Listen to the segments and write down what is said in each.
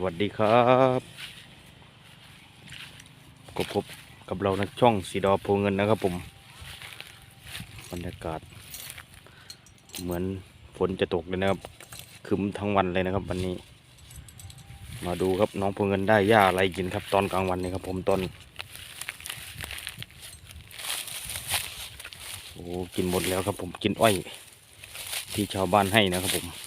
วัสดีครับก็พบกับเราในช่องสีดอโพเงินนะครับผม บรรยากาศ เหมือนฝนจะตกเลยนะครับคึมทั้งวันเลยนะครับวันนี้ มาดูครับน้องโพเงินได้หญ้าอะไรกินครับ ตอนกลางวันนี่ครับผมตอนโอ้กินหมดแล้วครับผมกินอ้อย ที่ชาวบ้านให้นะครับผม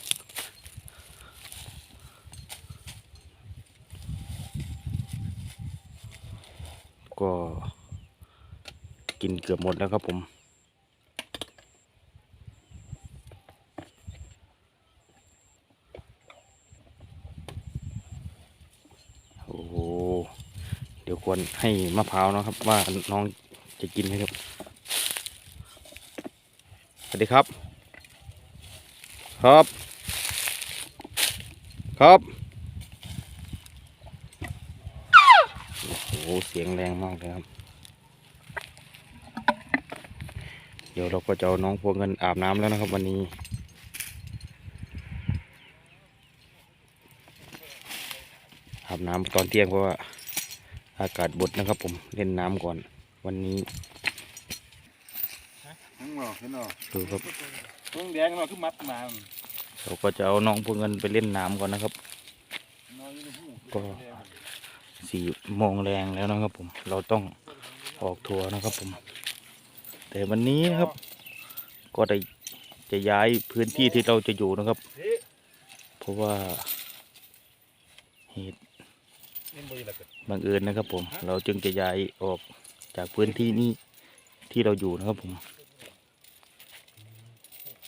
ก็กินเกือบหมดแล้วครับผมโอ้โหเดี๋ยวควรให้มะพร้าวนะครับ ว่าน้องจะกินไหมครับสวัสดีครับ ครับ ครับ โอ้โห เสียงแรงมากเลยครับ เดี๋ยวเราก็จะเอาน้องพวงเงินอาบน้ำแล้วนะครับ วันนี้ อาบน้ำตอนเที่ยงเพราะว่า อากาศบดนะครับ ผมเล่นน้ำก่อน วันนี้ดูครับพิ่งแดงเนาะคือมัดมาเราก็จะเอาน้องพวงเงินไปเล่นน้ำก่อนนะครับก็ สี่โมงแรงแล้วนะครับผม เราต้องออกทัวร์นะครับผม แต่วันนี้นะครับ ก็ได้จะย้ายพื้นที่ที่เราจะอยู่นะครับ เพราะว่าเหตุบังเอิญนะครับผม เราจึงจะย้ายออกจากพื้นที่นี้ที่เราอยู่นะครับผม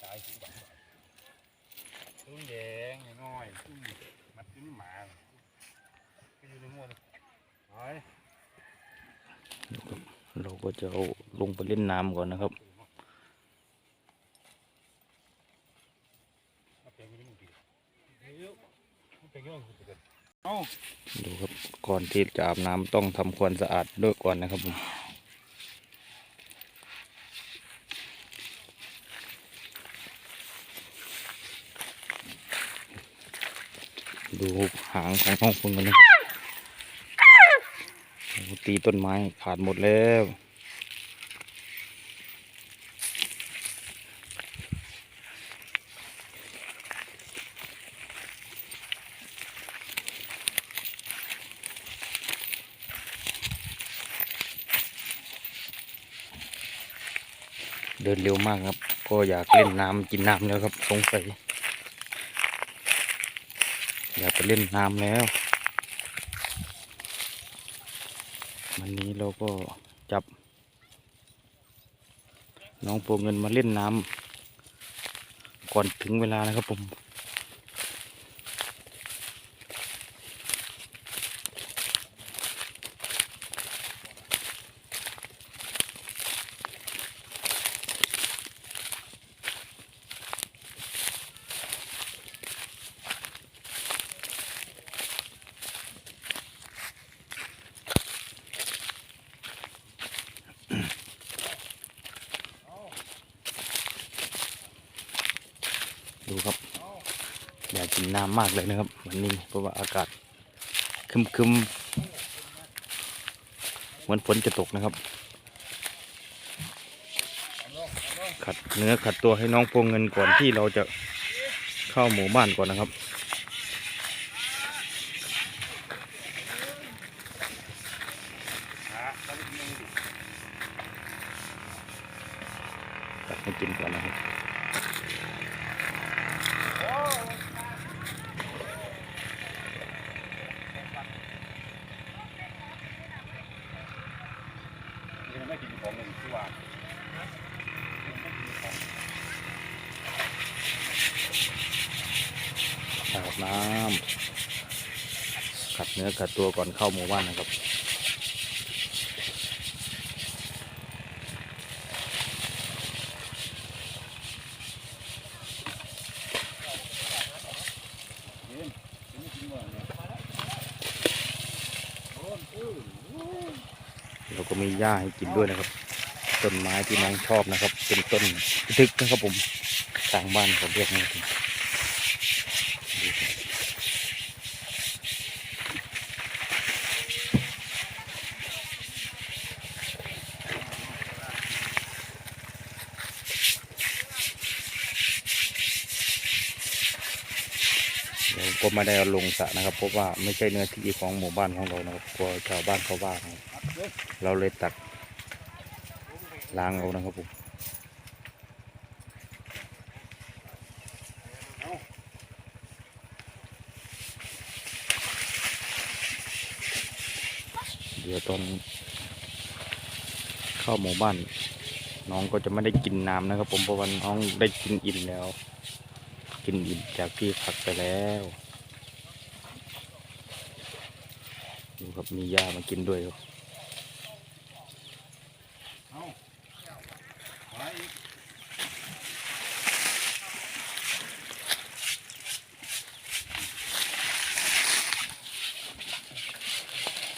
ตายสิบ่เพิ่งแดงน้อยมมัดอยู่ในหมาก็อยู่ในหัว เราก็จะเอาลงไปเล่นน้ำก่อนนะครับดูครับก่อนที่จะอาบน้ำต้องทำความสะอาดด้วยก่อนนะครับผมดูหางของห้องคุณกันนะครับ ตีต้นไม้ขาดหมดแล้วเดินเร็วมากครับ ก็อยากเล่นน้ำกินน้ำแล้วครับสงสัยอยากไปเล่นน้ำแล้ว วันนี้เราก็จับ น้องโปรเงินมาเล่นน้ำก่อนถึงเวลานะครับผม ดูครับ อยากกินน้ำมากเลยนะครับวันนี้เพราะว่าอากาศคึมคึมๆเหมือนฝนจะตกนะครับ ขัดเนื้อขัดตัวให้น้องพวงเงินก่อนที่เราจะเข้าหมู่บ้านก่อนนะครับ หาตอนนี้ยังดี ตัดให้กินก่อนนะครับ ยังไม่กินของเลยคือว่า น้ำขัดเนื้อขัดตัวก่อนเข้าหมู่บ้านนะครับเราก็มีหญ้าให้กินด้วยนะครับ ต้นไม้ที่น้องชอบนะครับ เป็นต้นทึกนะครับผมทางบ้านเขาเรียกนะครับผมดูครับ ก็ไม่ได้เอาลงสระนะครับเพราะว่าไม่ใช่เนื้อที่ของหมู่บ้านของเรานะครับกลัวชาวบ้านเขาว่านะครับเราเลยตักล้างเอานะครับผมเดี๋ยวตอนเข้าหมู่บ้าน น้องก็จะไม่ได้กินน้ำนะครับ ผมเพราะว่าน้องได้กินอิ่มแล้ว กินอิ่มจากที่พักไปแล้ว ครับมีหญ้ามากินด้วยครับไปอีก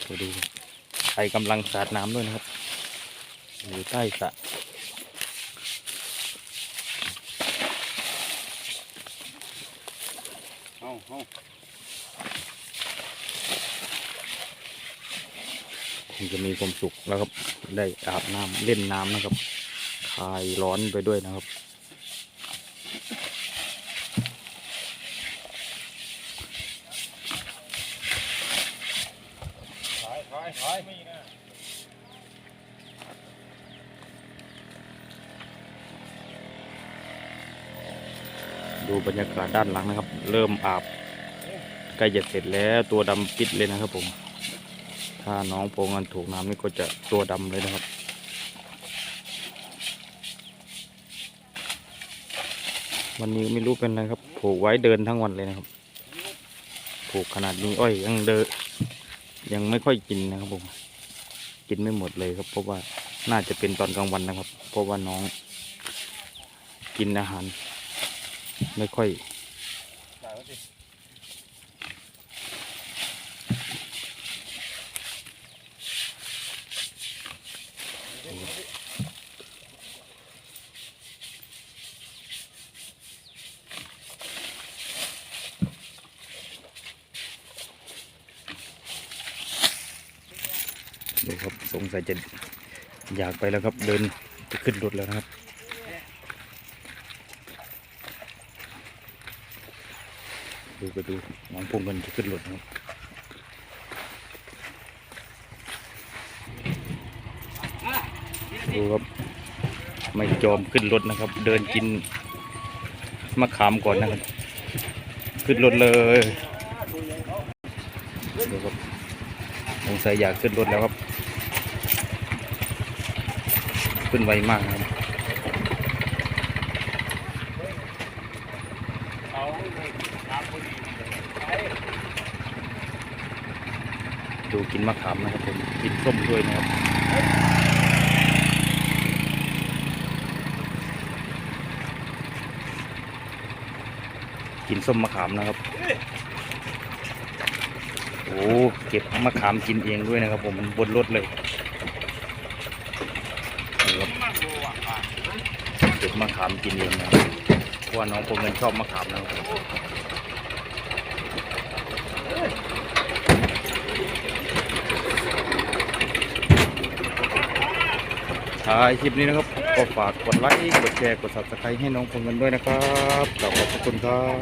ไปดูใครกำลังสาดน้ำด้วยนะครับ อยู่ใต้สระเอาเอา คงจะมีความสุขแล้วครับได้อาบน้ำเล่นน้ำนะครับ คลายร้อนไปด้วยนะครับถอยถอยถอยไม่นะดูบรรยากาศด้านหลังนะครับ เริ่มอาบใกล้จะเสร็จแล้วตัวดำปิดเลยนะครับผม ถ้าน้องโปงกันถูกน้ำนี่ก็จะตัวดำเลยนะครับ วันนี้ไม่รู้เป็นไรครับผูกไว้เดินทั้งวันเลยนะครับผูกขนาดนี้อ้อยยังเดินยังไม่ค่อยกินนะครับผมกินไม่หมดเลยครับ เพราะว่าน่าจะเป็นตอนกลางวันนะครับ เพราะว่าน้องกินอาหาร ไม่ค่อย ดูครับสงสัยจะอยากไปแล้วครับ เดินจะขึ้นรถแล้วนะครับดูไปดูน้องพงกันจะขึ้นรถนะครับดูครับ ไม่ยอมขึ้นรถนะครับ เดินกินมะขามก่อนนะครับ ขึ้นรถเลยดูครับสงสัยอยากขึ้นรถแล้วครับ ขึ้นไวมากนะครับดูกินมะขามนะครับผมกินส้มด้วยนะครับกินส้มมะขามนะครับโอ้เก็บมะขามกินเองด้วยนะครับผมมันบนรถเลยนี่ครับ มันโบอะอะ เก็บ มะขามกินเองนะเพราะว่าน้องพงเงินชอบมะขามนะครับท้ายคลิปนี้นะครับ ก็ฝากกดไลค์ กดแชร์ กด subscribe ให้น้องพงเงินด้วยนะครับขอบคุณครับ